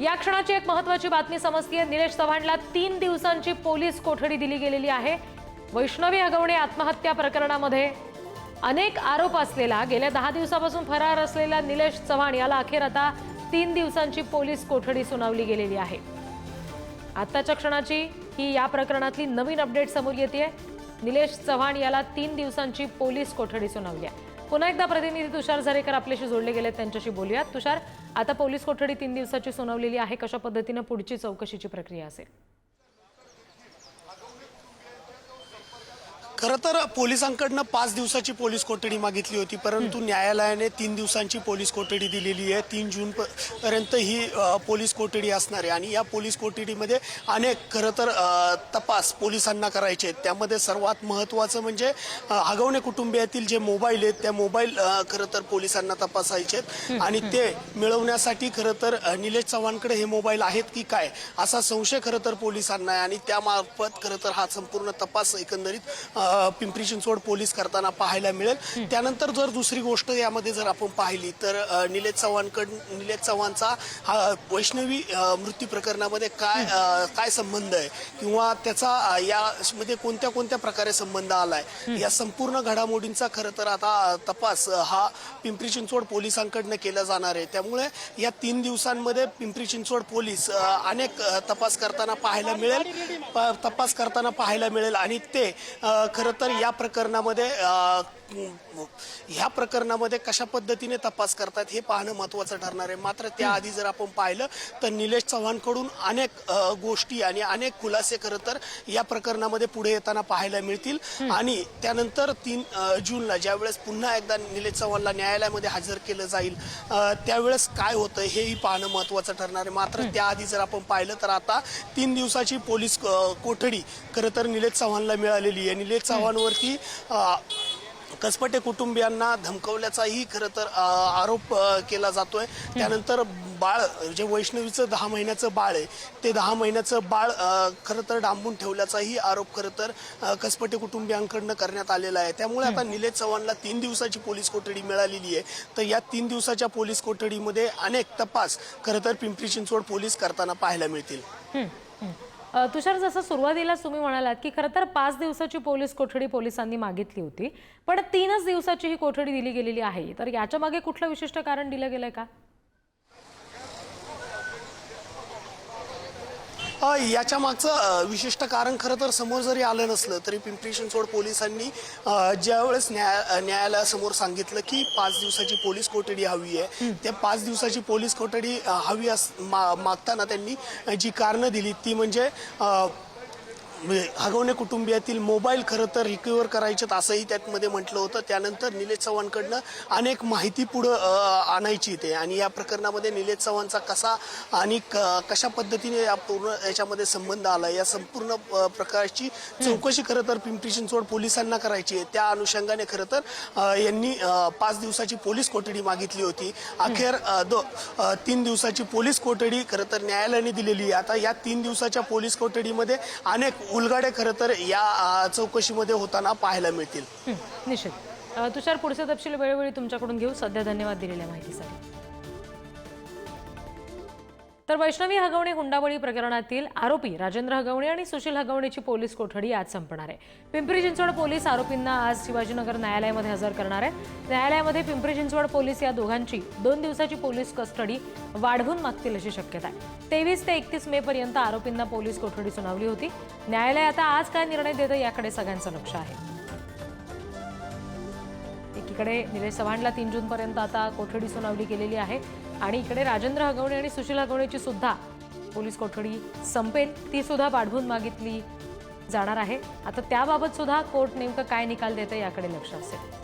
या क्षणाची एक महत्वाची बातमी समजतीये. निलेश चव्हाणला तीन दिवसांची पोलीस कोठडी दिली गेलेली आहे. वैष्णवी अगवणे आत्महत्या प्रकरणामध्ये अनेक आरोप असलेला गेल्या दहा दिवसापासून फरार असलेला निलेश चव्हाण याला अखेर आता तीन दिवसांची पोलीस कोठडी सुनावली गेलेली आहे. आत्ताच्या क्षणाची ही या प्रकरणातली नवीन अपडेट समोर येते निलेश चव्हाण याला तीन दिवसांची पोलीस कोठडी सुनावली आहे. पुन्हा एकदा प्रतिनिधी तुषार झरेकर आपल्याशी जोडले गेले त्यांच्याशी बोलूयात. तुषार आता पोलीस कोठडी तीन दिवसाची सुनावलेली आहे कशा पद्धतीनं पुढची चौकशीची प्रक्रिया असेल? खरं तर पोलिसांकडनं पाच दिवसाची पोलीस कोठडी मागितली होती परंतु न्यायालयाने तीन दिवसांची पोलीस कोठडी दिलेली आहे. तीन जून पर्यंत ही पोलीस कोठडी असणार आहे. आणि या पोलीस कोठडीमध्ये अनेक खरं तर तपास पोलिसांना करायचे आहेत. त्यामध्ये सर्वात महत्त्वाचं म्हणजे हगवणे कुटुंबियातील जे मोबाईल आहेत त्या मोबाईल खरं तर पोलिसांना तपासायचे आहेत. आणि ते मिळवण्यासाठी खरं तर निलेश चव्हाणकडे हे मोबाईल आहेत की काय असा संशय खरं तर पोलिसांना आहे. आणि त्यामार्फत खरं तर हा संपूर्ण तपास एकंदरीत पिंपरी चिंचवड पोलीस करताना पाहायला मिळेल. त्यानंतर जर दुसरी गोष्ट यामध्ये जर आपण पाहिली तर निलेश चव्हाणकड निलेश चव्हाणचा हा वैष्णवी मृत्यू प्रकरणामध्ये काय काय संबंध आहे? किंवा त्याचा यामध्ये कोणत्या कोणत्या प्रकारे संबंध आलाय? या संपूर्ण घडामोडींचा खरं तर आता तपास हा पिंपरी चिंचवड पोलिसांकडनं केला जाणार आहे. त्यामुळे या तीन दिवसांमध्ये पिंपरी चिंचवड पोलीस अनेक तपास करताना पाहायला मिळेल. तपास करताना पाहायला मिळेल. आणि ते खरं तर या प्रकरणामध्ये ह्या प्रकरणामध्ये कशा पद्धतीने तपास करतात हे पाहणं महत्वाचं ठरणार आहे. मात्र त्याआधी जर आपण पाहिलं तर निलेश चव्हाणकडून अनेक गोष्टी आणि अनेक खुलासे खरं तर या प्रकरणामध्ये पुढे येताना पाहायला मिळतील. आणि त्यानंतर तीन जूनला ज्यावेळेस पुन्हा एकदा निलेश चव्हाणला न्यायालयामध्ये हजर केलं जाईल त्यावेळेस काय होतं हेही पाहणं महत्वाचं ठरणार आहे. मात्र त्याआधी जर आपण पाहिलं तर आता तीन दिवसाची पोलीस कोठडी खरं तर निलेश चव्हाणला मिळालेली आहे. निलेश चव्हाणवरती कसपटे कुटुंबियांना धमकवल्याचाही खरं तर आरोप केला जातोय. त्यानंतर बाळ जे वैष्णवीचं दहा महिन्याचं बाळ आहे ते दहा महिन्याचं बाळ खरं तर डांबून ठेवल्याचाही आरोप खरं तर कसपटे कुटुंबियांकडनं करण्यात आलेला आहे. त्यामुळे आता निलेश चव्हाणला तीन दिवसाची पोलीस कोठडी मिळालेली आहे. तर या तीन दिवसाच्या पोलीस कोठडीमध्ये अनेक तपास खरं तर पिंपरी चिंचवड पोलीस करताना पाहायला मिळतील. तुषार जसं सुरुवातीलाच तुम्ही म्हणालात की खरं तर पाच दिवसाची पोलीस कोठडी पोलिसांनी मागितली होती पण तीनच दिवसाची ही कोठडी दिली गेलेली आहे. तर याच्या मागे कुठलं विशिष्ट कारण दिलं गेलंय का? याच्या मागचं विशिष्ट कारण खरं तर समोर जरी आलं नसलं तरी पिंपरी चिंचवड पोलिसांनी ज्यावेळेस न्याय न्यायालयासमोर सांगितलं की पाच दिवसाची पोलीस कोठडी हवी आहे त्या पाच दिवसाची पोलीस कोठडी हवी अस मागताना त्यांनी जी कारणं दिली ती म्हणजे म्हणजे हगवणे कुटुंबियातील मोबाईल खरं तर रिकव्हर करायचेत असंही त्यातमध्ये म्हटलं होतं. त्यानंतर निलेश चव्हाणकडनं अनेक माहिती पुढं आणायची ते आणि या प्रकरणामध्ये निलेश चव्हाणचा कसा आणि क- कशा पद्धतीने या पूर्ण याच्यामध्ये संबंध आला या संपूर्ण प्रकारची चौकशी खरं तर पिंपरी चिंचवड पोलिसांना करायची आहे. त्या अनुषंगाने खरं तर यांनी पाच दिवसाची पोलीस कोठडी मागितली होती. अखेर दो तीन दिवसाची पोलीस कोठडी खरं तर न्यायालयाने दिलेली आहे. आता या तीन दिवसाच्या पोलीस कोठडीमध्ये अनेक उलगाडे खरं तर या चौकशीमध्ये होताना पाहायला मिळतील. निश्चित. तुषार पुढचे तपशील वेळोवेळी तुमच्याकडून घेऊ. सध्या धन्यवाद दिलेल्या माहितीसाठी. तर वैष्णवी हगवणे हुंडाबळी प्रकरणातील आरोपी राजेंद्र हगवणे आणि सुशील हगवणेची पोलीस कोठडी आज संपणार आहे. पिंपरी चिंचवड पोलीस आरोपींना आज शिवाजीनगर न्यायालयामध्ये हजर करणार आहे न्यायालयामध्ये पिंपरी चिंचवड पोलीस या दोघांची दोन दिवसाची पोलीस कस्टडी वाढवून मागतील अशी शक्यता आहे. तेवीस ते एकतीस मे पर्यंत आरोपींना पोलीस कोठडी सुनावली होती. न्यायालय आता आज काय निर्णय देतं याकडे सगळ्यांचं लक्ष आहे. एकीकडे निलेश चव्हाणला तीन जूनपर्यंत आता कोठडी सुनावली गेलेली आहे. आणि इकडे राजेंद्र हगवणे आणि सुशील हगवणेची सुद्धा पोलीस कोठडी संपेल ती सुद्धा पाठवून मागितली जाणार आहे. आता त्याबाबत सुद्धा कोर्ट नेमकं काय निकाल देतं याकडे लक्ष असेल.